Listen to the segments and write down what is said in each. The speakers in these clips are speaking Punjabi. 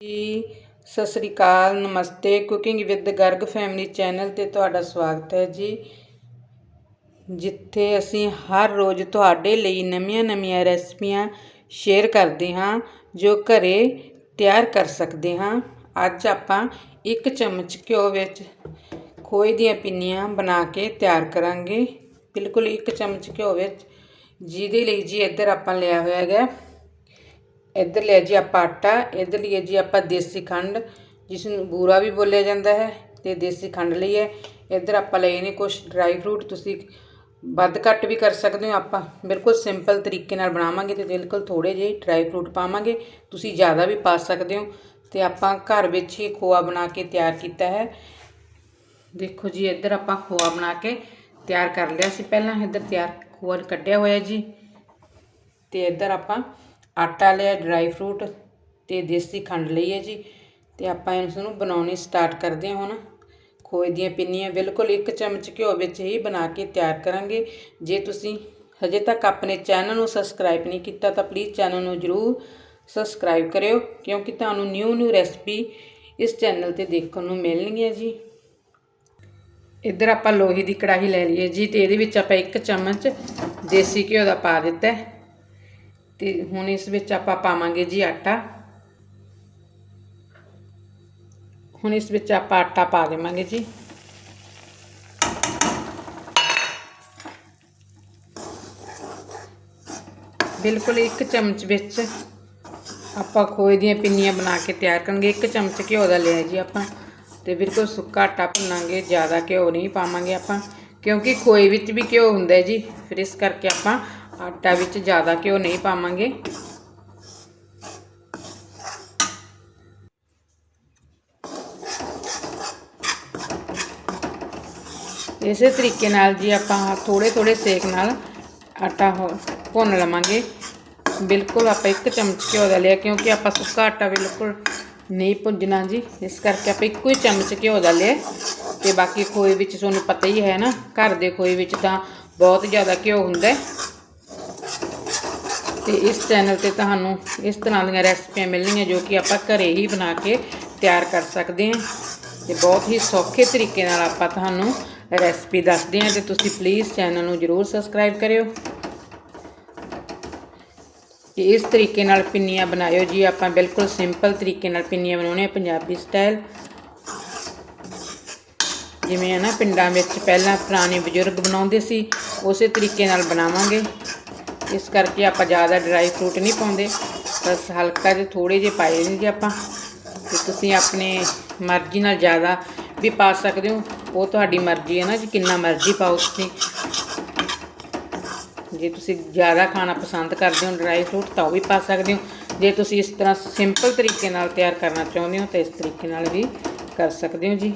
ਜੀ, ਸਤਿ ਸ੍ਰੀ ਅਕਾਲ, ਨਮਸਤੇ। Cooking with Garg family channel ਤੇ ਤੁਹਾਡਾ ਸਵਾਗਤ ਹੈ ਜੀ। ਜਿੱਥੇ ਅਸੀਂ ਹਰ ਰੋਜ਼ ਤੁਹਾਡੇ ਲਈ ਨਵੀਆਂ-ਨਵੀਆਂ ਰੈਸਪੀਆਂ ਸ਼ੇਅਰ ਕਰਦੇ ਹਾਂ, ਜੋ ਘਰੇ ਤਿਆਰ ਕਰ ਸਕਦੇ ਹਾਂ। ਅੱਜ ਆਪਾਂ ਇੱਕ ਚਮਚ ਘਿਓ ਵਿੱਚ ਖੋਏ ਦੀਆਂ ਪਿੰਨੀਆਂ ਬਣਾ ਕੇ ਤਿਆਰ ਕਰਾਂਗੇ। ਬਿਲਕੁਲ ਇੱਕ ਚਮਚ ਘਿਓ ਵਿੱਚ, ਜਿਹਦੇ ਲਈ ਜੀ ਇੱਧਰ ਆਪਾਂ ਲਿਆ ਹੋਇਆ ਹੈਗਾ। ਇੱਧਰ ਲਿਆ ਜੀ ਆਪਾਂ ਆਟਾ, ਇੱਧਰ ਲਈਏ ਜੀ ਆਪਾਂ ਦੇਸੀ ਖੰਡ ਜਿਸ ਨੂੰ ਬੂਰਾ ਵੀ ਬੋਲਿਆ ਜਾਂਦਾ ਹੈ ਤੇ ਦੇਸੀ ਖੰਡ ਲਈ ਹੈ। ਇੱਧਰ ਆਪਾਂ ਲਏ ਨੇ ਕੁਝ ਡਰਾਈ ਫਰੂਟ ਤੁਸੀਂ ਵੱਧ ਘੱਟ ਵੀ ਕਰ ਸਕਦੇ ਹੋ ਆਪਾਂ। ਬਿਲਕੁਲ ਸਿੰਪਲ ਤਰੀਕੇ ਨਾਲ ਬਣਾਵਾਂਗੇ ਤੇ ਬਿਲਕੁਲ ਥੋੜੇ ਜਿਹੇ ਡਰਾਈ ਫਰੂਟ ਪਾਵਾਂਗੇ। ਤੁਸੀਂ ਜ਼ਿਆਦਾ ਵੀ ਪਾ ਸਕਦੇ ਹੋ ਤੇ ਆਪਾਂ ਘਰ ਵਿੱਚ ਹੀ ਖੋਆ ਬਣਾ ਕੇ ਤਿਆਰ ਕੀਤਾ ਹੈ। ਦੇਖੋ ਜੀ, ਇੱਧਰ ਆਪਾਂ ਖੋਆ ਬਣਾ ਕੇ ਤਿਆਰ ਕਰ ਲਿਆ ਸੀ ਪਹਿਲਾਂ। ਇੱਧਰ ਤਿਆਰ ਖੋਆ ਕੱਢਿਆ ਹੋਇਆ ਜੀ। ਤੇ ਇੱਧਰ ਆਪਾਂ ਆਟਾ ਲਿਆ ਡਰਾਈ ਫਰੂਟ ਅਤੇ ਦੇਸੀ ਖੰਡ ਲਈ ਹੈ ਜੀ। ਅਤੇ ਆਪਾਂ ਇਸ ਨੂੰ ਬਣਾਉਣੀ ਸਟਾਰਟ ਕਰਦੇ ਹਾਂ ਹੁਣ। ਖੋਏ ਦੀਆਂ ਪਿੰਨੀਆਂ ਬਿਲਕੁਲ ਇੱਕ ਚਮਚ ਘਿਓ ਵਿੱਚ ਹੀ ਬਣਾ ਕੇ ਤਿਆਰ ਕਰਾਂਗੇ। ਜੇ ਤੁਸੀਂ ਹਜੇ ਤੱਕ ਆਪਣੇ ਚੈਨਲ ਨੂੰ ਸਬਸਕ੍ਰਾਈਬ ਨਹੀਂ ਕੀਤਾ ਤਾਂ ਪਲੀਜ਼ ਚੈਨਲ ਨੂੰ ਜਰੂਰ ਸਬਸਕ੍ਰਾਈਬ ਕਰਿਓ, ਕਿਉਂਕਿ ਤੁਹਾਨੂੰ ਨਿਊ ਨਿਊ ਰੈਸਪੀ ਇਸ ਚੈਨਲ ਤੇ ਦੇਖਣ ਨੂੰ ਮਿਲਣਗੀਆਂ ਜੀ। ਇੱਧਰ ਆਪਾਂ ਲੋਹੇ ਦੀ ਕੜਾਹੀ ਲੈ ਲਈਏ ਜੀ ਤੇ ਇਹਦੇ ਵਿੱਚ ਆਪਾਂ ਇੱਕ ਚਮਚ ਦੇਸੀ ਘਿਓ ਦਾ ਪਾ ਦਿੱਤਾ ਤੇ ਹੁਣ ਇਸ ਵਿੱਚ ਆਪਾਂ ਪਾਵਾਂਗੇ ਜੀ ਆਟਾ। ਹੁਣ ਇਸ ਵਿੱਚ ਆਪਾਂ ਆਟਾ ਪਾ ਦੇਵਾਂਗੇ ਜੀ। ਬਿਲਕੁਲ ਇੱਕ ਚਮਚ ਵਿੱਚ ਆਪਾਂ ਖੋਏ ਦੀਆਂ ਪਿੰਨੀਆਂ ਬਣਾ ਕੇ ਤਿਆਰ ਕਰਾਂਗੇ। ਇੱਕ ਚਮਚ ਘਿਓ ਦਾ ਲਿਆ ਜੀ ਆਪਾਂ ਤੇ ਬਿਲਕੁਲ ਸੁੱਕਾ ਆਟਾ ਭੁੰਨਾਂਗੇ, ਜ਼ਿਆਦਾ ਘਿਓ ਨਹੀਂ ਪਾਵਾਂਗੇ ਆਪਾਂ। ਕਿਉਂਕਿ ਖੋਏ ਵਿੱਚ ਵੀ ਘਿਓ ਹੁੰਦਾ ਹੈ ਜੀ, ਫਿਰ ਇਸ ਕਰਕੇ ਆਪਾਂ ਆਟਾ ਵਿੱਚ ਜ਼ਿਆਦਾ ਘਿਓ ਨਹੀਂ ਪਾਵਾਂਗੇ। ਇਸੇ ਤਰੀਕੇ ਨਾਲ ਜੀ ਆਪਾਂ ਥੋੜੇ ਥੋੜੇ ਸੇਕ ਨਾਲ ਆਟਾ ਭੁੰਨ ਲਵਾਂਗੇ। ਬਿਲਕੁਲ ਆਪਾਂ ਇੱਕ ਚਮਚ ਘਿਓ ਦਾ ਲਿਆ, ਕਿਉਂਕਿ ਆਪਾਂ ਸੁੱਕਾ ਆਟਾ ਬਿਲਕੁਲ ਨਹੀਂ ਭੁੰਜਣਾ ਜੀ। ਇਸ ਕਰਕੇ ਆਪਾਂ ਇੱਕੋ ਹੀ ਚਮਚ ਘਿਓ ਦਾ ਲਿਆ। ਤੇ ਬਾਕੀ ਖੋਏ ਵਿੱਚ ਤੁਹਾਨੂੰ ਪਤਾ ਹੀ ਹੈ ਨਾ, ਘਰ ਦੇ ਖੋਏ ਵਿੱਚ ਤਾਂ ਬਹੁਤ ਜ਼ਿਆਦਾ ਘਿਓ ਹੁੰਦਾ ਤੇ ਇਸ ਚੈਨਲ ਤੇ ਤੁਹਾਨੂੰ ਇਸ ਤਰ੍ਹਾਂ ਦੀਆਂ ਰੈਸਪੀਆਂ ਮਿਲਣਗੀਆਂ ਜੋ ਕਿ ਆਪਾਂ ਘਰੇ ਹੀ ਬਣਾ ਕੇ ਤਿਆਰ ਕਰ ਸਕਦੇ ਹਾਂ। ਤੇ ਬਹੁਤ ਹੀ ਸੌਖੇ ਤਰੀਕੇ ਨਾਲ ਆਪਾਂ ਤੁਹਾਨੂੰ ਰੈਸਪੀ ਦੱਸਦੇ ਹਾਂ ਤੇ ਤੁਸੀਂ ਪਲੀਜ਼ ਚੈਨਲ ਨੂੰ ਜਰੂਰ ਸਬਸਕ੍ਰਾਈਬ ਕਰਿਓ। ਤੇ ਇਸ ਤਰੀਕੇ ਨਾਲ ਪਿੰਨੀਆਂ ਬਣਾਇਓ ਜੀ, ਆਪਾਂ ਬਿਲਕੁਲ ਸਿੰਪਲ ਤਰੀਕੇ ਨਾਲ ਪਿੰਨੀਆਂ ਬਣਾਉਣੇ ਆ ਪੰਜਾਬੀ ਸਟਾਈਲ ਜਿਵੇਂ ਹੈ ਨਾ, ਪਿੰਡਾਂ ਵਿੱਚ ਪਹਿਲਾਂ ਪੁਰਾਣੇ ਬਜ਼ੁਰਗ ਬਣਾਉਂਦੇ ਸੀ, ਉਸੇ ਤਰੀਕੇ ਨਾਲ ਬਣਾਵਾਂਗੇ। ਇਸ ਕਰਕੇ ਆਪਾਂ ਜ਼ਿਆਦਾ ਡਰਾਈ ਫਰੂਟ ਨਹੀਂ ਪਾਉਂਦੇ। ਬਸ ਹਲਕਾ ਜਿਹਾ ਥੋੜੇ ਜਿਹੇ ਪਾਏ ਨੇ ਜੀ ਆਪਾਂ। ਤੇ ਤੁਸੀਂ ਆਪਣੇ ਮਰਜ਼ੀ ਨਾਲ ਜ਼ਿਆਦਾ ਵੀ ਪਾ ਸਕਦੇ ਹੋ। ਉਹ ਤੁਹਾਡੀ ਮਰਜ਼ੀ ਹੈ ਨਾ ਜੀ, ਕਿੰਨਾ ਮਰਜ਼ੀ ਪਾਓ ਤੁਸੀਂ। ਜੇ ਤੁਸੀਂ ਜ਼ਿਆਦਾ ਖਾਣਾ ਪਸੰਦ ਕਰਦੇ ਹੋ ਡਰਾਈ ਫਰੂਟ ਤਾਂ ਉਹ ਵੀ ਪਾ ਸਕਦੇ ਹੋ। ਜੇ ਤੁਸੀਂ ਇਸ ਤਰ੍ਹਾਂ ਸਿੰਪਲ ਤਰੀਕੇ ਨਾਲ ਤਿਆਰ ਕਰਨਾ ਚਾਹੁੰਦੇ ਹੋ, ਤਾਂ ਇਸ ਤਰੀਕੇ ਨਾਲ ਵੀ ਕਰ ਸਕਦੇ ਹੋ ਜੀ।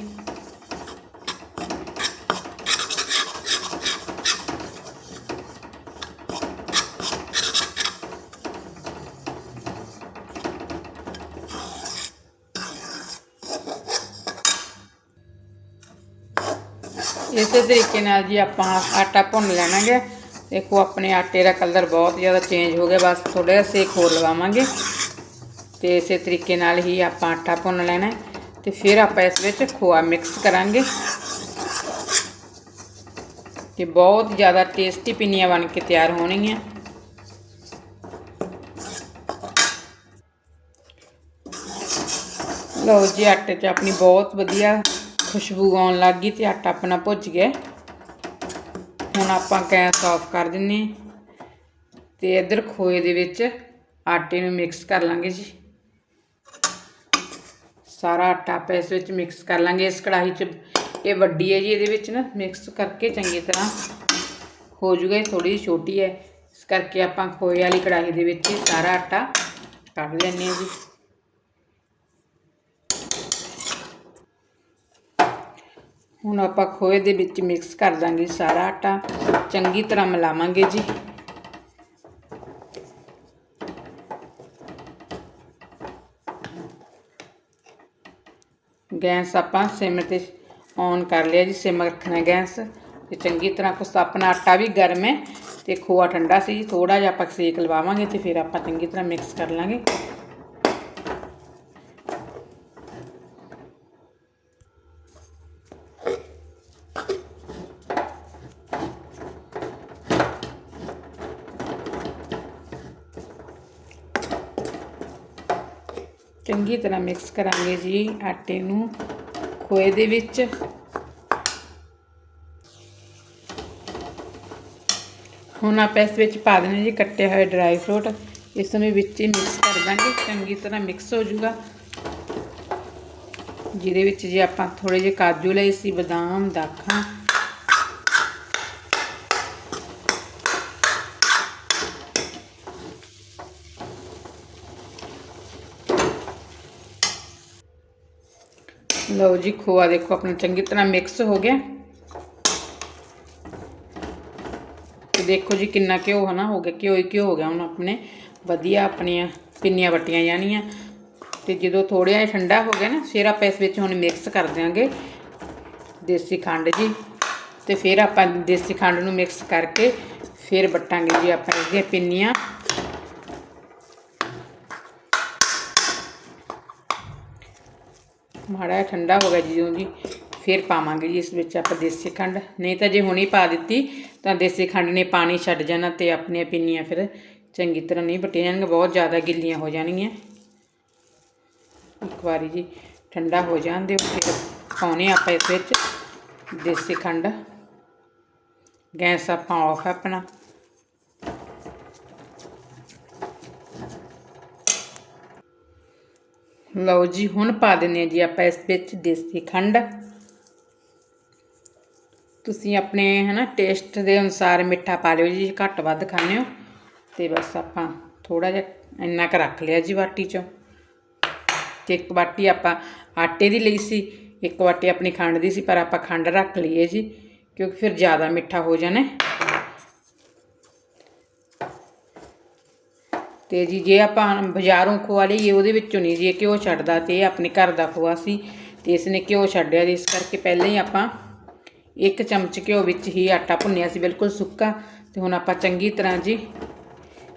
ਇਸੇ ਤਰੀਕੇ ਨਾਲ ਜੀ ਆਪਾਂ ਆਟਾ ਭੁੰਨ ਲੈਣਾਗੇ। ਦੇਖੋ ਆਪਣੇ ਆਟੇ ਦਾ ਕਲਰ ਬਹੁਤ ਜ਼ਿਆਦਾ ਚੇਂਜ ਹੋ ਗਿਆ, ਬਸ ਥੋੜਾ ਜਿਹਾ ਸੇਕ ਹੋਰ ਲਗਾਵਾਂਗੇ ਤੇ ਇਸੇ ਤਰੀਕੇ ਨਾਲ ਹੀ ਆਪਾਂ ਆਟਾ ਭੁੰਨ ਲੈਣਾ ਤੇ ਫਿਰ ਆਪਾਂ ਇਸ ਵਿੱਚ ਖੋਆ ਮਿਕਸ ਕਰਾਂਗੇ। ਤੇ ਬਹੁਤ ਜ਼ਿਆਦਾ ਟੇਸਟੀ ਪਿੰਨੀਆਂ ਬਣ ਕੇ ਤਿਆਰ ਹੋਣਗੀਆਂ। ਲਓ ਜੀ, ਆਟੇ 'ਚ ਆਪਣੀ ਬਹੁਤ ਵਧੀਆ ਖੁਸ਼ਬੂ ਆਉਣ ਲੱਗ ਗਈ ਤੇ ਆਟਾ ਆਪਣਾ ਭੁੱਜ ਗਿਆ। ਹੁਣ ਆਪਾਂ ਗੈਸ ਆਫ ਕਰ ਦਿੰਨੇ ਤੇ ਇਧਰ ਖੋਏ ਦੇ ਵਿੱਚ ਆਟੇ ਨੂੰ ਮਿਕਸ ਕਰ ਲਾਂਗੇ ਜੀ। ਸਾਰਾ ਆਟਾ ਆਪਾਂ ਇਸ ਵਿੱਚ ਮਿਕਸ ਕਰ ਲਾਂਗੇ। ਇਸ ਕੜਾਹੀ 'ਚ ਇਹ ਵੱਡੀ ਹੈ ਜੀ, ਇਹਦੇ ਵਿੱਚ ਨਾ ਮਿਕਸ ਕਰਕੇ ਚੰਗੀ ਤਰ੍ਹਾਂ ਹੋ ਜੂਗਾ, ਇਹ ਥੋੜੀ ਛੋਟੀ ਹੈ। ਇਸ ਕਰਕੇ ਆਪਾਂ ਖੋਏ ਵਾਲੀ ਕੜਾਹੀ ਦੇ ਵਿੱਚ ਸਾਰਾ ਆਟਾ ਕੱਢ ਲੈਣੇ ਆ ਜੀ। ਹੁਣ ਆਪਾਂ ਖੋਏ ਦੇ ਵਿੱਚ ਮਿਕਸ ਕਰ ਦਾਂਗੇ ਸਾਰਾ ਆਟਾ। ਚੰਗੀ ਤਰ੍ਹਾਂ ਮਿਲਾਵਾਂਗੇ ਜੀ। ਗੈਸ ਆਪਾਂ ਸਿਮ ਤੇ ਔਨ ਕਰ ਲਿਆ ਜੀ, ਸਿਮ ਰੱਖਣਾ ਗੈਸ। ਤੇ ਚੰਗੀ ਤਰ੍ਹਾਂ ਕੁਸ ਆਪਣਾ ਆਟਾ ਵੀ ਗਰਮ ਹੈ ਤੇ ਖੋਆ ਠੰਡਾ ਸੀ ਥੋੜਾ ਜਿਹਾ ਆਪਾਂ ਸੇਕ ਲਵਾਵਾਂਗੇ ਤੇ ਫਿਰ ਆਪਾਂ ਚੰਗੀ ਤਰ੍ਹਾਂ ਮਿਕਸ ਕਰ ਲਾਂਗੇ। ਚੰਗੀ ਤਰ੍ਹਾਂ ਮਿਕਸ ਕਰਾਂਗੇ ਜੀ ਆਟੇ ਨੂੰ ਖੋਏ ਦੇ ਵਿੱਚ। ਹੁਣ ਆਪਾਂ ਇਸ ਵਿੱਚ ਪਾ ਦੇਣੇ ਜੀ ਕੱਟੇ ਹੋਏ ਡਰਾਈ ਫਰੂਟ ਇਸ ਨੂੰ ਵਿੱਚ ਹੀ ਮਿਕਸ ਕਰ ਦਾਂਗੇ, ਚੰਗੀ ਤਰ੍ਹਾਂ ਮਿਕਸ ਹੋ ਜਾਊਗਾ। ਜਿਹਦੇ ਵਿੱਚ ਜੇ ਆਪਾਂ ਥੋੜੇ ਜਿਹੇ ਕਾਜੂ ਲਏ ਸੀ, ਬਦਾਮ, ਦਾਖਾਂ ਲਓ ਜੀ, ਖੋਆ ਦੇਖੋ, ਆਪਣਾ ਚੰਗੀ ਤਰ੍ਹਾਂ ਮਿਕਸ ਹੋ ਗਿਆ। ਤੇ ਦੇਖੋ ਜੀ, ਕਿੰਨਾ ਘਿਓ ਹਨਾ, ਹੋ ਗਿਆ, ਘਿਓ ਹੀ ਘਿਓ ਹੋ ਗਿਆ ਹੁਣ ਆਪਣੇ। ਵਧੀਆ ਆਪਣੀਆਂ ਪਿੰਨੀਆਂ ਵੱਟੀਆਂ ਜਾਣੀਆਂ। ਤੇ ਜਦੋਂ ਥੋੜ੍ਹਾ ਜਿਹਾ ਠੰਡਾ ਹੋ ਗਿਆ ਨਾ, ਫਿਰ ਆਪਾਂ ਇਸ ਵਿੱਚ ਹੁਣ ਮਿਕਸ ਕਰ ਦਿਆਂਗੇ। ਦੇਸੀ ਖੰਡ ਜੀ। ਤੇ ਫਿਰ ਆਪਾਂ ਦੇਸੀ ਖੰਡ ਨੂੰ ਮਿਕਸ ਕਰਕੇ ਫਿਰ ਵੱਟਾਂਗੇ ਜੀ ਆਪਾਂ ਇਹਦੀਆਂ ਪਿੰਨੀਆਂ। ਮਾੜਾ ਜਿਹਾ ਠੰਡਾ ਹੋ ਗਿਆ ਜਦੋਂ ਜੀ ਫਿਰ ਪਾਵਾਂਗੇ ਜੀ ਇਸ ਵਿੱਚ ਆਪਾਂ ਦੇਸੀ ਖੰਡ। ਨਹੀਂ ਤਾਂ ਜੇ ਹੁਣੀ ਪਾ ਦਿੱਤੀ ਤਾਂ ਦੇਸੀ ਖੰਡ ਨੇ ਪਾਣੀ ਛੱਡ ਜਾਣਾ ਤੇ ਆਪਣੀਆਂ ਪਿੰਨੀਆਂ ਫਿਰ ਚੰਗੀ ਤਰ੍ਹਾਂ ਨਹੀਂ ਬਟੀਆਂ ਜਾਣਗੀਆਂ, ਬਹੁਤ ਜ਼ਿਆਦਾ ਗਿੱਲੀਆਂ ਹੋ ਜਾਣਗੀਆਂ। ਇੱਕ ਵਾਰੀ ਜੀ ਠੰਡਾ ਹੋ ਜਾਣ ਦਿਓ ਫਿਰ ਪਾਉਣੇ ਆਪਾਂ ਇਸ ਵਿੱਚ ਦੇਸੀ ਖੰਡ। ਗੈਸ ਆਪਾਂ ਆਫ ਆਪਣਾ। ਲਓ ਜੀ, ਹੁਣ ਪਾ ਦਿੰਨੇ ਆ ਜੀ ਆਪਾਂ ਇਸ ਵਿੱਚ ਦੇਸੀ ਖੰਡ। ਤੁਸੀਂ ਆਪਣੇ, ਹਨਾ ਟੇਸਟ ਦੇ ਅਨੁਸਾਰ ਮਿੱਠਾ ਪਾ ਲਿਓ ਜੀ, ਘੱਟ ਵੱਧ ਖਾਣੇ ਹੋ। ਤੇ ਬਸ ਆਪਾਂ ਥੋੜਾ ਜਿਹਾ ਇੰਨਾ ਕੁ ਰੱਖ ਲਿਆ ਜੀ ਬਾਟੀ ਚੋਂ। ਤੇ ਇੱਕ ਬਾਟੀ ਆਪਾਂ ਆਟੇ ਦੀ ਲਈ ਸੀ, ਇੱਕ ਬਾਟੀ ਆਪਣੀ ਖੰਡ ਦੀ ਸੀ, ਪਰ ਆਪਾਂ ਖੰਡ ਰੱਖ ਲਈਏ ਜੀ, ਕਿਉਂਕਿ ਫਿਰ ਜ਼ਿਆਦਾ ਮਿੱਠਾ ਹੋ ਜਾਣਾ। ਤੇ ਜੀ, ਜੇ ਆਪਾਂ ਬਾਜ਼ਾਰੋਂ ਖੋਆ ਲਈਏ, ਉਹਦੇ ਵਿੱਚੋਂ ਨਹੀਂ ਜੀ ਘਿਓ ਛੱਡਦਾ ਤੇ ਇਹ ਆਪਣੇ ਘਰ ਦਾ ਖੋਆ ਸੀ ਤੇ ਇਸ ਨੇ ਘਿਓ ਛੱਡਿਆ ਜੀ ਇਸ ਕਰਕੇ ਪਹਿਲਾਂ ਹੀ ਆਪਾਂ ਇੱਕ ਚਮਚ ਘਿਓ ਵਿੱਚ ਹੀ ਆਟਾ ਭੁੰਨਿਆ ਸੀ, ਬਿਲਕੁਲ ਸੁੱਕਾ। ਤੇ ਹੁਣ ਆਪਾਂ ਚੰਗੀ ਤਰ੍ਹਾਂ ਜੀ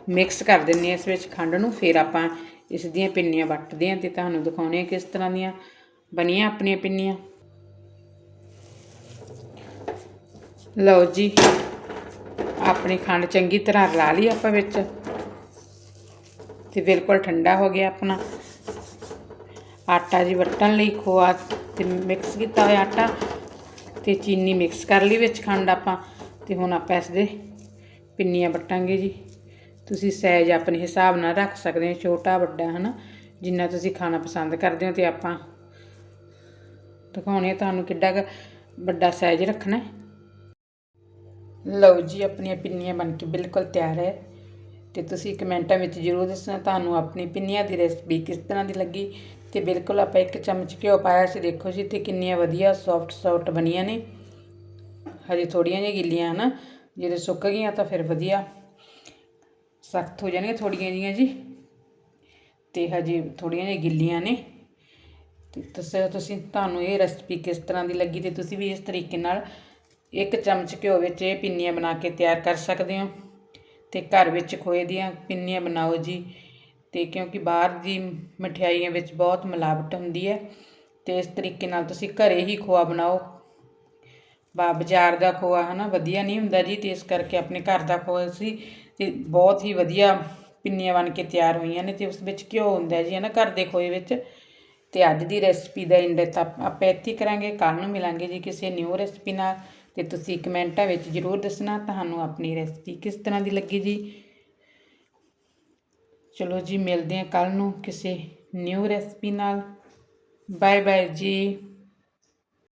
ਮਿਕਸ ਕਰ ਦਿੰਨੇ ਆ ਇਸ ਵਿੱਚ ਖੰਡ ਨੂੰ, ਫਿਰ ਆਪਾਂ ਇਸ ਦੀਆਂ ਪਿੰਨੀਆਂ ਵੱਟਦੇ ਹਾਂ ਤੇ ਤੁਹਾਨੂੰ ਦਿਖਾਉਣੇ ਆ ਕਿਸ ਤਰ੍ਹਾਂ ਦੀਆਂ ਬਣੀਆਂ ਆਪਣੀਆਂ ਪਿੰਨੀਆਂ। ਲਓ ਜੀ, ਆਪਣੀ ਖੰਡ ਚੰਗੀ ਤਰ੍ਹਾਂ ਰਲਾ ਲਈ ਆਪਾਂ ਵਿੱਚ। ਤੇ ਬਿਲਕੁਲ ਠੰਡਾ ਹੋ ਗਿਆ ਆਪਣਾ। ਆਟਾ ਜੀ ਵੱਟਣ ਲਈ ਖੋਆ ਤੇ ਮਿਕਸ ਕੀਤਾ ਹੋਇਆ ਆਟਾ ਤੇ ਚੀਨੀ ਮਿਕਸ ਕਰ ਲਈ ਵਿੱਚ ਖੰਡ ਆਪਾਂ ਤੇ ਹੁਣ ਆਪਾਂ ਇਸ ਦੇ ਪਿੰਨੀਆਂ ਵੱਟਾਂਗੇ ਜੀ। ਤੁਸੀਂ ਸਾਈਜ਼ ਆਪਣੇ ਹਿਸਾਬ ਨਾਲ ਰੱਖ ਸਕਦੇ ਹੋ, ਛੋਟਾ, ਵੱਡਾ, ਹਨਾ? ਜਿੰਨਾ ਤੁਸੀਂ ਖਾਣਾ ਪਸੰਦ ਕਰਦੇ ਹੋ ਤੇ ਆਪਾਂ ਦਿਖਾਉਣੇ ਤੁਹਾਨੂੰ ਕਿੱਡਾ ਵੱਡਾ ਸਾਈਜ਼ ਰੱਖਣਾ ਲਓ ਜੀ, ਆਪਣੀਆਂ ਪਿੰਨੀਆਂ ਬਣ ਕੇ ਬਿਲਕੁਲ ਤਿਆਰ ਹੈ। ਅਤੇ ਤੁਸੀਂ ਕਮੈਂਟਾਂ ਵਿੱਚ ਜ਼ਰੂਰ ਦੱਸਣਾ ਤੁਹਾਨੂੰ ਆਪਣੀ ਪਿੰਨੀਆਂ ਦੀ ਰੈਸਪੀ ਕਿਸ ਤਰ੍ਹਾਂ ਦੀ ਲੱਗੀ। ਅਤੇ ਬਿਲਕੁਲ ਆਪਾਂ ਇੱਕ ਚਮਚ ਘਿਓ ਪਾਇਆ ਸੀ, ਦੇਖੋ ਜੀ ਅਤੇ ਕਿੰਨੀਆਂ ਵਧੀਆ ਸੌਫਟ ਸੌਫਟ ਬਣੀਆਂ ਨੇ। ਹਜੇ ਥੋੜੀਆਂ ਜਿਹੀਆਂ ਗਿੱਲੀਆਂ ਹਨ ਜਦੋਂ ਸੁੱਕ ਗਈਆਂ ਤਾਂ ਫਿਰ ਵਧੀਆ। ਸਖਤ ਹੋ ਜਾਣਗੀਆਂ ਥੋੜੀਆਂ ਜੀਆਂ ਜੀ। ਤੇ ਹਜੇ ਥੋੜੀਆਂ ਜਿਹੀਆਂ ਗਿੱਲੀਆਂ ਨੇ। ਤੇ ਤੁਸੀਂ ਤੁਸੀਂ ਤੁਹਾਨੂੰ ਇਹ ਰੈਸਪੀ ਕਿਸ ਤਰ੍ਹਾਂ ਦੀ ਲੱਗੀ ਤੇ ਤੁਸੀਂ ਵੀ ਇਸ ਤਰੀਕੇ ਨਾਲ ਇੱਕ ਚਮਚ ਘਿਓ ਵਿੱਚ ਇਹ ਪਿੰਨੀਆਂ ਬਣਾ ਕੇ ਤਿਆਰ ਕਰ ਸਕਦੇ ਹੋ। ਅਤੇ ਘਰ ਵਿੱਚ ਖੋਏ ਦੀਆਂ ਪਿੰਨੀਆਂ ਬਣਾਓ ਜੀ। ਅਤੇ ਕਿਉਂਕਿ ਬਾਹਰ ਦੀ ਮਠਿਆਈਆਂ ਵਿੱਚ ਬਹੁਤ ਮਿਲਾਵਟ ਹੁੰਦੀ ਹੈ ਅਤੇ ਇਸ ਤਰੀਕੇ ਨਾਲ ਤੁਸੀਂ ਘਰੇ ਹੀ ਖੋਆ ਬਣਾਓ। ਬਾ, ਬਾਜ਼ਾਰ ਦਾ ਖੋਆ ਹੈ ਨਾ ਵਧੀਆ ਨਹੀਂ ਹੁੰਦਾ ਜੀ ਅਤੇ ਇਸ ਕਰਕੇ ਆਪਣੇ ਘਰ ਦਾ ਖੋਆ ਸੀ ਅਤੇ ਬਹੁਤ ਹੀ ਵਧੀਆ ਪਿੰਨੀਆਂ ਬਣ ਕੇ ਤਿਆਰ ਹੋਈਆਂ ਨੇ ਅਤੇ ਉਸ ਵਿੱਚ ਘਿਓ ਹੁੰਦਾ ਜੀ ਹੈ ਨਾ ਘਰ ਦੇ ਖੋਏ ਵਿੱਚ। ਅਤੇ ਅੱਜ ਦੀ ਰੈਸਪੀ ਦਾ ਇੰਡ ਤਾਂ ਆਪਾਂ ਇੱਥੇ ਕਰਾਂਗੇ, ਕੱਲ੍ਹ ਨੂੰ ਮਿਲਾਂਗੇ ਜੀ ਕਿਸੇ ਨਿਊ ਰੈਸਪੀ ਨਾਲ। ਤੇ ਤੁਸੀਂ ਕਮੈਂਟਾਂ ਵਿੱਚ ਜ਼ਰੂਰ ਦੱਸਣਾ ਤੁਹਾਨੂੰ ਆਪਣੀ ਰੈਸਪੀ ਕਿਸ ਤਰ੍ਹਾਂ ਦੀ ਲੱਗੀ ਜੀ। ਚਲੋ ਜੀ, ਮਿਲਦੇ ਹਾਂ ਕੱਲ ਨੂੰ ਕਿਸੇ ਨਿਊ ਰੈਸਪੀ ਨਾਲ। ਬਾਏ ਬਾਏ ਜੀ।